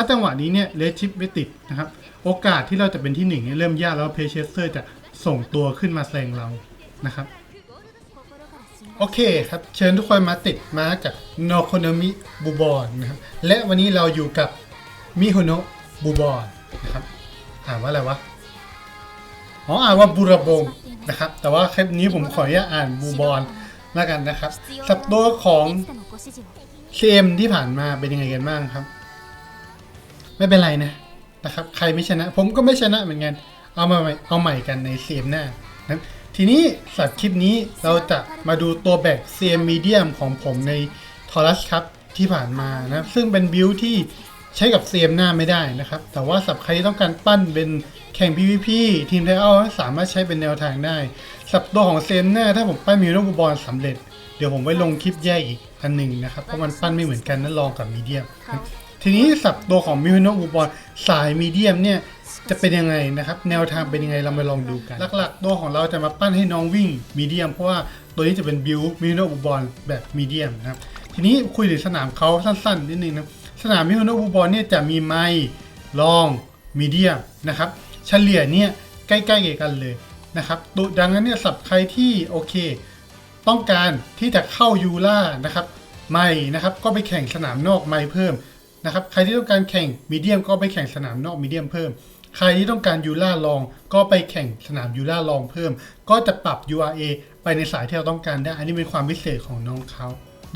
ถ้าจังหวะนี้เนี่ยเลสชิปไม่ติดนะครับ โอกาสที่เราจะเป็นที่หนึ่งเนี่ยเริ่มยากแล้วเพเชสเซอร์จะส่งตัวขึ้นมาแซงเรานะครับ โอเคครับ เชิญทุกคนมาติดมากับโนโคโนมิบูบอนนะครับและวันนี้เราอยู่กับมิโฮโนบูบอนนะครับอ่านว่าอะไรวะอ๋ออ่านว่าบูระบงนะครับ แต่ว่าคลิปนี้ผมขออนุญาตอ่านบูบอนแล้วกันนะครับ สับตัวของ CM ที่ผ่านมาเป็นยังไงกันบ้างครับ ไม่เป็นไรนะนะครับ ใครไม่ชนะ ผมก็ไม่ชนะเหมือนกัน เอามาใหม่เอาใหม่กันใน CM หน้านะทีนี้สับคลิปนี้เราจะมาดูตัวแบก CM Medium ของผมในทอรัสครับที่ผ่านมานะ ซึ่งเป็นบิลที่ใช้กับ CM หน้าไม่ได้นะครับ แต่ว่าสับใครที่ต้องการปั้นเป็นแข่ง PVP ทีมไทเอาสามารถใช้เป็นแนวทางได้ สับตัวของ CM หน้าถ้าผมปั้นมิวโนบูบอลสำเร็จ เดี๋ยวผมไว้ลงคลิปแยกอีกอันหนึ่งนะครับ เพราะมันปั้นไม่เหมือนกันนั่นลองกับมีเดียม ทีนี้สับตัวของมิวโนบูบอลสายมีเดียมเนี่ยจะเป็นยังไงนะครับ แนวทางเป็นยังไงเรามาลองดูกัน หลักๆ ตัวของเราจะมาปั้นให้น้องวิ่งมีเดียมเพราะว่าตัวนี้จะเป็นบิวมิวโนบูบอลแบบมีเดียมนะครับทีนี้คุยถึงสนามเขาสั้นๆนิดนึงนะสนามมิวโนบูบอลเนี่ยจะมีไมล์ลองมีเดียมนะครับเฉลี่ยเนี่ยใกล้ๆกันเลยนะครับตัวดังนั้นเนี่ยสับใครที่โอเค ต้องการที่จะเข้ายูล่านะครับไม่นะครับก็ไปแข่งสนามนอกไม่เพิ่ม นะครับ ใครที่ต้องการแข่งมีเดียมก็ไปแข่งสนามนอกมีเดียมเพิ่ม ใครที่ต้องการยูล่าลอง ก็ไปแข่งสนามยูล่าลองเพิ่ม ก็จะปรับ URA ไปในสายที่เราต้องการได้ อันนี้เป็นความพิเศษของน้องเขา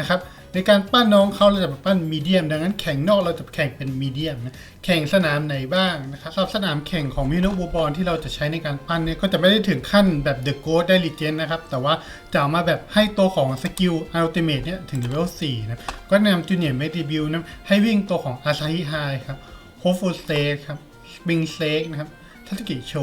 นะครับ ในการปั้นน้องเขาเราจะปั้นมีเดียม ดังนั้นแข่งนอกเราจะแข่งเป็นมีเดียมนะแข่งสนามไหนบ้างนะครับสนามแข่งของมิโนบูบอลที่เราจะใช้ในการปั้นเนี่ยก็จะไม่ได้ถึงขั้นแบบเดอะโกดได้ลีเจนนะครับ แต่ว่าจะเอามาแบบให้ตัวของสกิลอัลติเมทเนี่ยถึงเลเวล4นะก็นะนำจูเนียร์เมดิบิลนะให้วิ่งตัวของอาซาฮิไฮครับโฮฟูสเตครับสปริงเซกนะครับทัตกิโช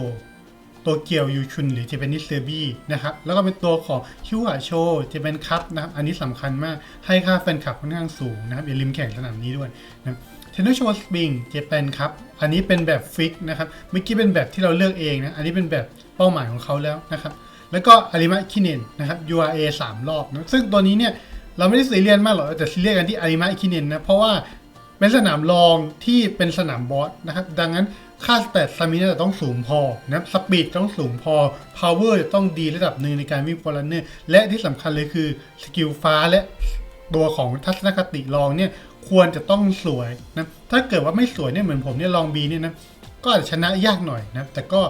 ตัวเกียวยูชุนหรือเจะเปนนิสเซอร์บี้นะครับแล้วก็เป็นตัวของฮิวอะโชเจะเปนคัพนะครับอันนี้สำคัญมากให้ค่าแฟนคลับค่อนข้างสูงนะครับอย่าลืมแข่งสนามนี้ด้วยนะเทนนิสโชว์สปริงเจแปนครับอันนี้เป็นแบบฟิกนะครับเมื่อกี้เป็นแบบที่เราเลือกเองนะอันนี้เป็นแบบเป้าหมายของเขาแล้วนะครับแล้วก็อาริมะคิเนนนะครับ URA 3 รอบนะซึ่งตัวนี้เนี่ยเราไม่ได้ซีเรียสมากหรอกแต่ซีเรียสกันที่อาริมะคิเนนนะเพราะว่าเป็นสนามรองที่เป็นสนามบอสนะครับดังนั้น ค่าสเตตสมินาจะต้องสูงพอนะสปีดต้องสูงพอพาวเวอร์จะต้องดีระดับหนึ่งในการวิ่งฟอร์เนอร์และที่สำคัญเลยคือสกิลฟ้าและตัวของทัศนคติรองเนี่ยควรจะต้องสวยนะถ้าเกิดว่าไม่สวยเนี่ยเหมือนผมเนี่ยลองบีเนี่ยนะก็อาจจะชนะยากหน่อยนะแต่ก็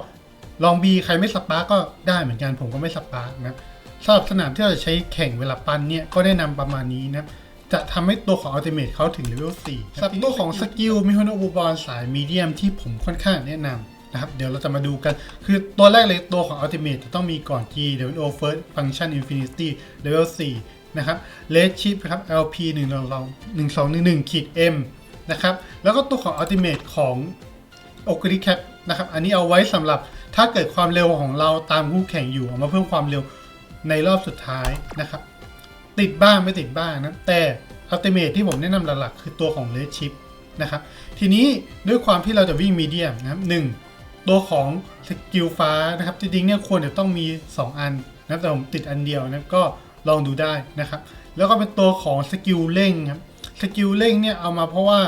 ลองบีใครไม่สปาร์ก็ได้เหมือนกันผมก็ไม่สปาร์กนะสำหรับสนามที่เราจะใช้แข่งเวลาปั้นเนี่ยก็แนะนำประมาณนี้นะ จะทำให้ตัวของอัลติเม e เขาถึงเลเวล4สับตัวของสกิลมิโฮโนบูบอลสายมีเดียมที่ผมค่อนข้างแนะนำนะครับ เดี๋ยวเราจะมาดูกัน คือตัวแรกเลยตัวของอัลติเม e จะต้องมีก่อน G W O First Function Infinity Level 4นะครับ Red Chip ครับ LP 1 2 1 2 1 1ขีด M นะครับ แล้วก็ตัวของอัลติเม e ของ o c u l i Cap นะครับ อันนี้เอาไว้สำหรับถ้าเกิดความเร็วของเราตามคู่แข่งอยู่ เอามาเพิ่มความเร็วในรอบสุดท้ายนะครับ ติดบ้างไม่ติดบ้างนะแต่อัลติเมทที่ผมแนะนำหลักๆ คือตัวของเลดชิปนะครับทีนี้ด้วยความที่เราจะวิ่งมีเดียมนะครับหนึ่งตัวของสกิลฟ้านะครับจริงๆเนี่ยควรจะต้องมี 2 อันนะแต่ผมติดอันเดียวนะก็ลองดูได้นะครับแล้วก็เป็นตัวของสกิลเร่งครับสกิลเร่งเนี่ยเอามาเพราะว่า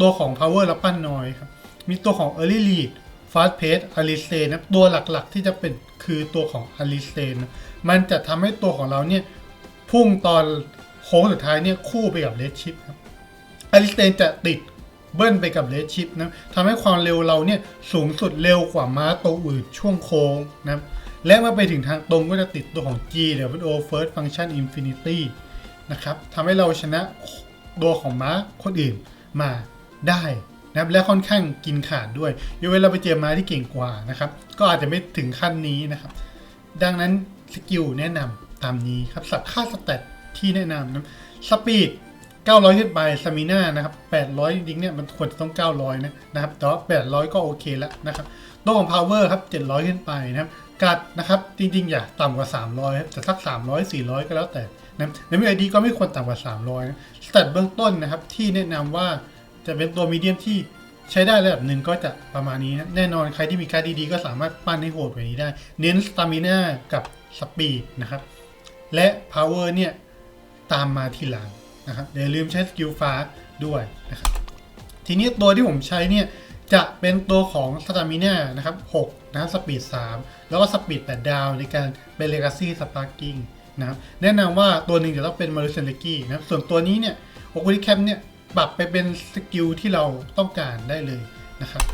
ตัวของ power และปั้นน้อยครับมีตัวของ early lead fast pace a l i s e นะตัวหลักๆที่จะเป็นคือตัวของ a l i s e นะมันจะทำให้ตัวของเราเนี่ย พุ่งตอนโค้งสุดท้ายเนี่ยคู่ไปกับเลดชิปครับอลิสเตนจะติดเบิ้ลไปกับเลดชิปนะทำให้ความเร็วเราเนี่ยสูงสุดเร็วกว่าม้าตัวอื่นช่วงโค้งนะและเมื่อไปถึงทางตรงก็จะติดตัวของ G หรือ O First Function Infinity นะครับทำให้เราชนะตัวของม้าคนอื่นมาได้นะครับและค่อนข้างกินขาดด้วยยกเว้นเราไปเจอม้าที่เก่งกว่านะครับ ก็อาจจะไม่ถึงขั้นนี้นะครับ ดังนั้นสกิลแนะนำ ตามนี้ครับสับค่าสเตตที่แนะนำนะสปีด900 ขึ้นไปสมิน่านะครับ 800 จริงๆเนี่ยมันควรจะต้อง 900 นะนะครับแต่ว่า800 ก็โอเคแล้วนะครับตัวของ power ครับ 700 ขึ้นไปนะครับ กัดนะครับ จริง ๆ อย่าต่ำกว่า 300ครับแต่สัก 300 400 ก็แล้วแต่นะในมีไอดีก็ไม่ควรต่ำกว่า 300นะสเตตเบื้องต้นนะครับ ที่แนะนำว่าจะเป็นตัวมีเดียมที่ใช้ได้ระดับหนึ่งก็จะประมาณนี้นะแน่นอนใครที่มีการดดีๆ ก็สามารถปั้นให้โหดกว่านี้ได้ เน้นสตามิน่ากับสปีดนะครับ และ power เนี่ยตามมาทีหลังนะครับอย่าลืมใช้สกิลฟ้าด้วยนะครับทีนี้ตัวที่ผมใช้เนี่ยจะเป็นตัวของสตามิน่านะครับ6นะครับสปีด 3 แล้วก็สปีด8ดาวในการเป็นเลกาซี่สปาร์กิ้งนะครับแนะนำว่าตัวหนึ่งจะต้องเป็นมาริเซนเลกี้นะครับส่วนตัวนี้เนี่ยโอคุลิแคมเนี่ยปรับไปเป็นสกิลที่เราต้องการได้เลยนะครับ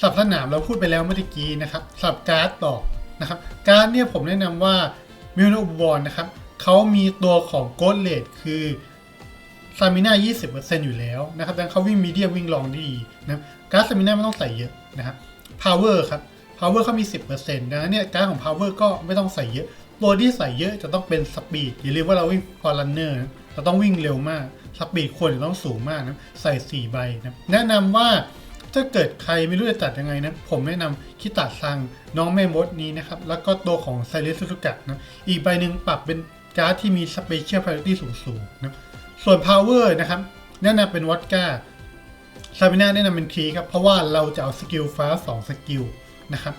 สับสนามเราพูดไปแล้วเมื่อกี้นะครับสับการ์ดต่อนะครับการ์ดเนี่ยผมแนะนำว่า มิวโนบอลนะครับเขามีตัวของโกลเลดคือซามิน่า20%อยู่แล้วนะครับดังนั้นเขาวิ่งมีเดียวิ่งลองได้ดีนะครับการ์ดซามิน่าไม่ต้องใส่เยอะนะครับ power ครับ power เขามี 10%ดังนั้นเนี่ยการของ power ก็ไม่ต้องใส่เยอะ ตัวที่ใส่เยอะจะต้องเป็นสปีดอย่าลืมว่าเราวิ่งพอลันเนอร์เราต้องวิ่งเร็วมาก สปีดควรจะต้องสูงมากนะ ใส่ 4 ใบนะ แนะนำว่า ถ้าเกิดใครไม่รู้จะจัดยังไงนะผมแนะนำคิตาซังน้องแม่มดนี้นะครับ แล้วก็ตัวของไซเลสสุกะนะอีกใบหนึ่งปรับเป็นการ์ดที่มีสเปเชียลพาริตี้สูงๆนะส่วน Power นะครับแนะนำเป็นวอตก้าซาบิน่าแนะนำเป็นคีครับ เพราะว่าเราจะเอาสกิลฟ้า 2 สกิลนะครับ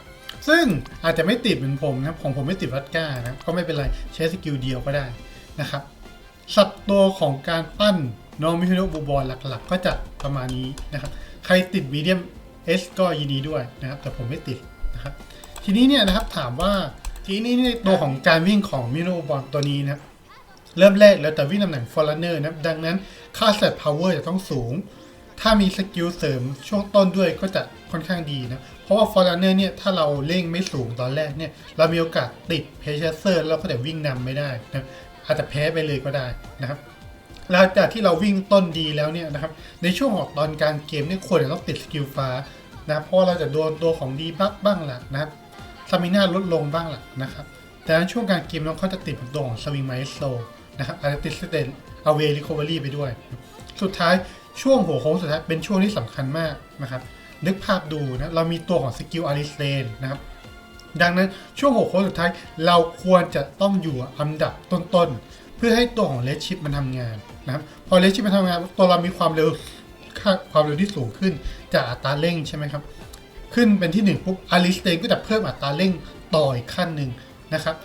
ซึ่งอาจจะไม่ติดเหมือนผมนะครับของผมไม่ติดวอตก้านะก็ไม่เป็นไรใช้สกิลเดียวก็ได้นะครับสับตัวของการปั้นน้องมิฮิโนบูบอลหลักๆ ก็จะประมาณนี้นะครับ ใครติดมีเดียม S ก็ยินดีด้วยนะครับ แต่ผมไม่ติดนะครับ ทีนี้เนี่ยนะครับถามว่าทีนี้ในตัวของการวิ่งของมิโนบอลตัวนี้นะครับเริ่มแรกแล้วแต่วิ่งตำแหน่งฟอร์เนอร์นะครับดังนั้นค่าเซตพาวเวอร์จะต้องสูง ถ้ามีสกิลเสริมช่วงต้นด้วยก็จะค่อนข้างดีนะ เพราะว่าฟอร์เนอร์เนี่ยถ้าเราเร่งไม่สูงตอนแรกเนี่ย เรามีโอกาสติดเพชเซอร์แล้วก็แต่วิ่งนำไม่ได้นะอาจจะแพ้ไปเลยก็ได้นะครับ หลังจากที่เราวิ่งต้นดีแล้วเนี่ยนะครับในช่วงของตอนกางเกมเนี่ยควรจะต้องติดสกิลฟ้านะเพราะเราจะโดนตัวของดีบักบ้างหล่ะนะครับสมิน่าลดลงบ้างหล่ะนะครับแต่ในช่วงกางเกมน้องเขาจะติดตัวของสวิงไมโซนะครับอาจจะติดสเตนเอาเวลิโคเวอรี่ไปด้วย สุดท้ายช่วงหัวโค้งสุดท้ายเป็นช่วงที่สำคัญมากนะครับนึกภาพดูนะเรามีตัวของสกิลอาริสเลนนะครับดังนั้นช่วงหัวโค้งสุดท้ายเราควรจะต้องอยู่อันดับต้นๆ พื่อให้ตัวของเลชิปมันทำงานนะครับพอเลชิปมันทำงานตัวเรามีความเร็วค่าความเร็วที่สูงขึ้นจากอัตราเร่งใช่ไหมครับ ขึ้นเป็นที่1ปุ๊บอาริสเตนก็จะเพิ่มอัตราเร่งต่ออีกขั้นหนึ่งนะครับ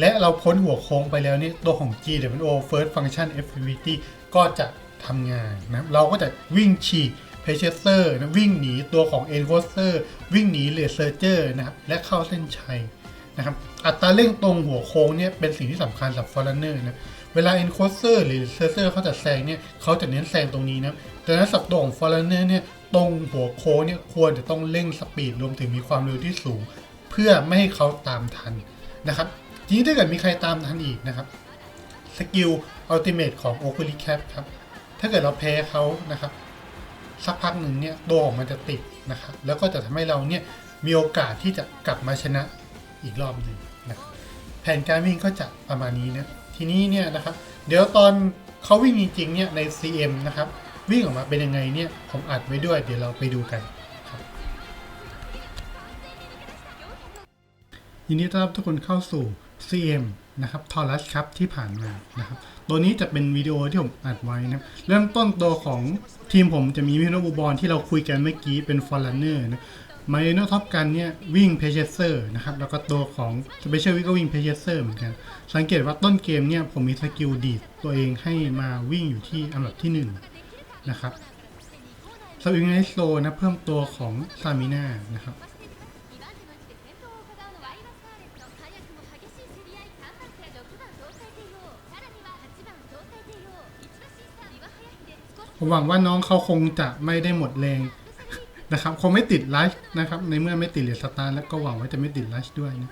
และเราพ้นหัวโค้งไปแล้วนี่ตัวของ G W O First Function Effectivity ก็จะทำงานนะเราก็จะวิ่งฉีก p r e c e s s o r นะวิ่งหนีตัวของ Enforcer วิ่งหนี Researcher นะครับและเข้าเส้นชัยนะครับอัตราเร่งตรงหัวโค้งเนี่ยเป็นสิ่งที่สำคัญสำหรับ Foreigner นะ เวลา Enforcer หรือ Researcher เขาจะแซงเนี่ยเขาจะเน้นแซงตรงนี้นะแต่ในสับตัวของ Foreigner เนี่ยตรงหัวโค้งเนี่ยควรจะต้องเร่งสปีดรวมถึงมีความเร็วที่สูง เพื่อไม่ให้เขาตามทันนะครับทีนี้ถ้าเกิดมีใครตามทันอีกนะครับสกิลอัลติเม e ของ o c u l i c a p ครับถ้าเกิดเราแพ้เขานะครับสักพักหนึ่งเนี่ยตัวของมันจะติดนะครับแล้วก็จะทำให้เราเนี่ยมีโอกาสที่จะกลับมาชนะอีกรอบหนึ่งนะครับแผนการวิ่งก็จะประมาณนี้นะ ทีนี้เนี่ยนะครับ เดี๋ยวตอนเขาวิ่งจริงๆเนี่ยใน CM นะครับ วิ่งออกมาเป็นยังไงเนี่ยผมอัดไว้ด้วย เดี๋ยวเราไปดูกันครับยินดีต้อนรับทุกคนเข้าสู่ CM นะครับทอรัสครับที่ผ่านมานะครับตัวนี้จะเป็นวิดีโอที่ผมอัดไว้นะเริ่มต้นตัวของทีมผมจะมีมิโนบูบอลที่เราคุยกันเมื่อกี้เป็นฟอร์ r เนอร์นะ มาเนอท็อปกันเนี่ยวิ่งเพเชเซอร์นะครับ แล้วก็ตัวของสเปเชียลวิ่งก็วิ่งเพเชเซอร์เหมือนกัน สังเกตว่าต้นเกมเนี่ยผมมีสกิลดีดตัวเองให้มาวิ่งอยู่ที่อันดับที่หนึ่งนะครับสวิงไนโซนะเพิ่มตัวของซามิน่านะครับผมหวังว่าน้องเขาคงจะไม่ได้หมดแรง นะครับคงไม่ติดไลฟ์นะครับ ในเมื่อไม่ติดเหรียญสตาร์แล้วก็หวังว่าจะไม่ติดไลฟ์ด้วยนะ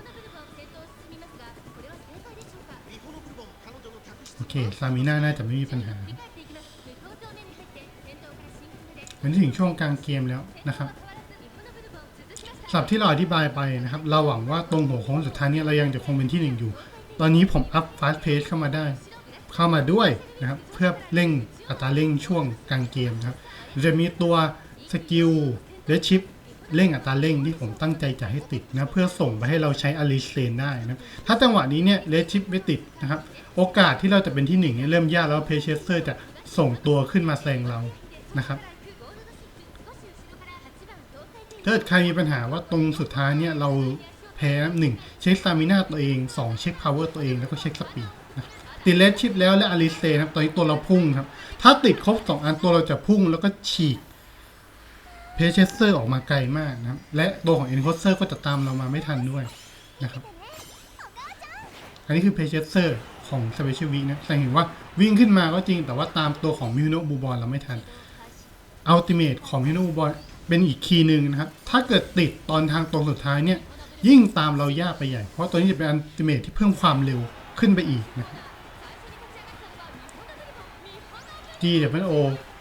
โอเค ซามิน่าน่าจะไม่มีปัญหาวันนี้ถึงช่วงกลางเกมแล้วนะครับสับที่เราอธิบายไปนะครับ เราหวังว่าตรงหัวโค้งสุดท้ายเนี้เรายังจะคงเป็นที่หนึ่งอยู่ ตอนนี้ผมอัพฟาสเพ c เข้ามาได้ เข้ามาด้วยนะครับ เพื่อเร่งอัตราเร่งช่วงกลางเกมนะครับ จะมีตัว สกิลและชิปเร่งอัตราเร่งที่ผมตั้งใจจะให้ติดนะ เพื่อส่งไปให้เราใช้อลิเซนได้นะถ้าจังหวะนี้เนี่ยเลชิปไม่ติดนะครับ โอกาสที่เราจะเป็นที่หนึ่งเนี่ยเริ่มยากแล้วเพเชสเซอร์จะส่งตัวขึ้นมาแซงเรานะครับถ้าเกิดใครมีปัญหาว่าตรงสุดท้ายเนี่ยเราแพ้หนึ่งเช็คสตามินาตัวเอง 2 เช็คพาวเวอร์ตัวเองแล้วก็เช็คสปีดนะติดเลสชิปแล้วและอาริเซนะครับตอนนี้ตัวเราพุ่งครับ ถ้าติดครบ 2 อันตัวเราจะพุ่งแล้วก็ฉีก เพเชสเซอร์ออกมาไกลมากนะครับ และตัวของเอ็นโคเซอร์ก็จะตามเรามาไม่ทันด้วยนะครับ อันนี้คือเพเชสเซอร์ของสเปเชียลวีนะแต่เห็นว่าวิ่งขึ้นมาก็จริง แต่ว่าตามตัวของมิวโนบูบอลเราไม่ทันอัลติเมทของมิวโนบูบอลเป็นอีกคีย์หนึ่งนะครับ ถ้าเกิดติดตอนทางตรงสุดท้ายเนี่ย ยิ่งตามเรายากไปใหญ่ เพราะตัวนี้จะเป็นอัลติเมทที่เพิ่มความเร็วขึ้นไปอีกนะครับ G W O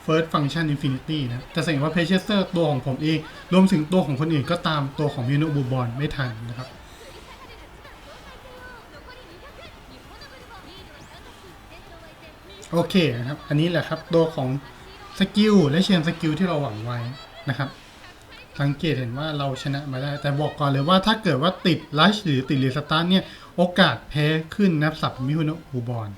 First Function Infinity นะจะสังเกตว่า p a c e s e r ตัวของผมเอง รวมถึงตัวของคนอื่นก็ตามตัวของ Mino b u b o n ไม่ทันนะครับโอเคนะครับ อันนี้แหละครับตัวของสกิลและเชนสกิลที่เราหวังไว้นะครับ สังเกตเห็นว่าเราชนะมาได้ แต่บอกก่อนเลยว่าถ้าเกิดว่าติดลัชหรือติดรีสตาร์เนี่ย โอกาสแพ้ขึ้นนับสับมิโนบูบอล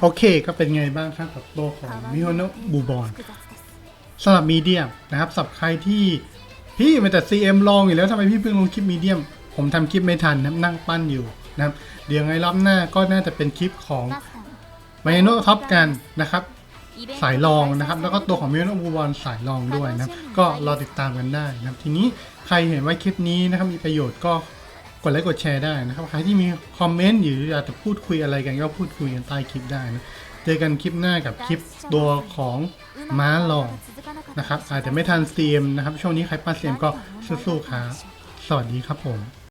โอเคก็เป็นไงบ้างครับกับตัวของมิโนบูบอลสำหรับมีเดียมนะครับสำหรับใครที่พี่มันแต่ CM ลองอยู่แล้วทำไมพี่เพิ่งลงคลิปมีเดียม ผมทำคลิปไม่ทันนะนั่งปั้นอยู่นะครับเดี๋ยวไงรอบหน้าก็น่าจะเป็นคลิปของไมโนท็อปกันนะครับสายรองนะครับ แล้วก็ตัวของมิโนบูบอลสายรองด้วยนะครับก็รอติดตามกันได้นะครับทีนี้ใครเห็นว่าคลิปนี้นะครับมีประโยชน์ก็ ดไลค์กดแชร์ได้นะครับ ใครที่มีคอมเมนต์หรืออยากจะพูดคุยอะไรกันก็พูดคุยกันใต้คลิปได้นะ เจอกันคลิปหน้ากับคลิปตัวของม้าลองนะครับ อาจจะไม่ทัน CM นะครับ ช่วงนี้ใครปั้น CM ก็สู้ๆครับ สวัสดีครับผม